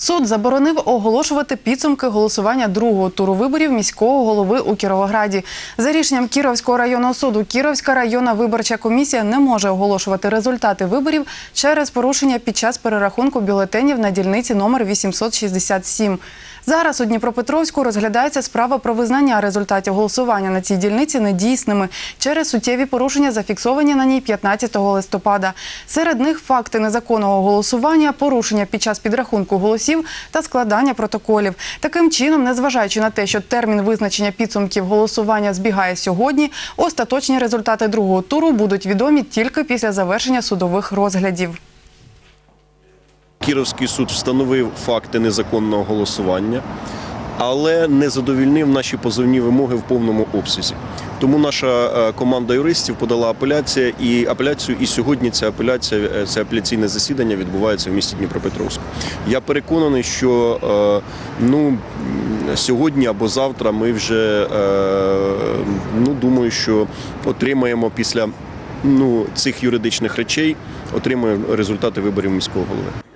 Суд заборонив оголошувати підсумки голосування другого туру виборів міського голови у Кіровограді. За рішенням Кіровського районного суду, Кіровська районна виборча комісія не може оголошувати результати виборів через порушення під час перерахунку бюлетенів на дільниці номер 867. Зараз у Дніпропетровську розглядається справа про визнання результатів голосування на цій дільниці недійсними через суттєві порушення, зафіксовані на ній 15 листопада. Серед них факти незаконного голосування, порушення під час підрахунку голосів та складання протоколів. Таким чином, незважаючи на те, що термін визначення підсумків голосування збігає сьогодні, остаточні результати другого туру будуть відомі тільки після завершення судових розглядів. Кіровський суд встановив факти незаконного голосування, але не задовільнив наші позовні вимоги в повному обсязі. Тому наша е, команда юристів подала апеляцію і апеляцію. І сьогодні ця апеляція, е, це апеляційне засідання відбувається в місті Дніпропетровську. Я переконаний, що е, ну сьогодні або завтра ми вже ну думаю, що отримаємо після ну цих юридичних речей, отримаємо результати виборів міського голови.